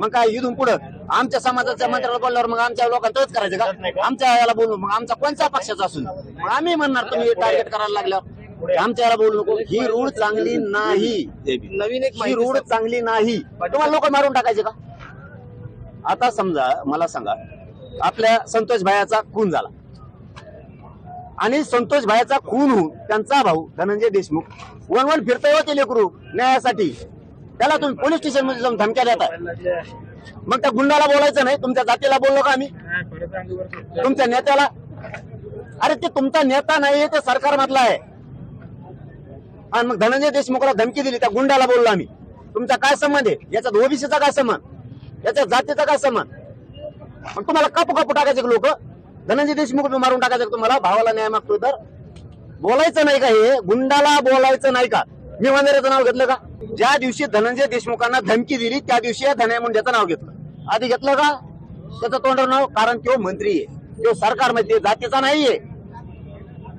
मग काय इथून पुढं? आमच्या समाजाच्या मंत्र्याला बोलल्यावर मग आमच्या लोकांना तोच करायचं का? आमच्या याला बोलू मग आमचा कोणत्या पक्षाचा असून? मग आम्ही म्हणणार तुम्ही टार्गेट करायला लागल्यावर. आमच्या याला बोलू नको. ही रूढ चांगली नाही. नवीन एक ही रूढ चांगली नाही. तुम्हाला लोक मारून टाकायचे का? आता समजा मला सांगा. आपल्या संतोष भायाचा खून झाला. आणि संतोष भायाचा खून होऊन त्यांचा भाऊ धनंजय देशमुख वन वन फिरतोय होते लेकरू. न्यायासाठी. त्याला तुम्ही पोलीस स्टेशनमध्ये जाऊन धमक्या देताय मग त्या गुंडाला बोलायचं नाही तुमच्या जातीला बोललो का आम्ही? तुमच्या नेत्याला? अरे ते तुमचा नेता नाही ते सरकार मधला आहे. आणि मग धनंजय देशमुखला धमकी दिली त्या गुंडाला बोललो आम्ही. तुमचा काय संबंध आहे? याच्यात ओबीसीचा काय संबंध? याच्या जातीचा काय संबंध? मग तुम्हाला कापू कापू टाकायचे लोक? धनंजय देशमुख मारून टाकायचे तुम्हाला? भावाला न्याय मागतोय तर? बोलायचं नाही का हे? गुंडाला बोलायचं नाही का? मी वंदेऱ्याचं नाव घेतलं का? ज्या दिवशी धनंजय देशमुखांना धमकी दिली त्या दिवशी या धनंजय मुंडेचं नाव घेतलं. आधी घेतलं का? त्याचं तोंडावर नाव कारण तो मंत्री आहे. तो सरकारमध्ये जातीचा नाहीये.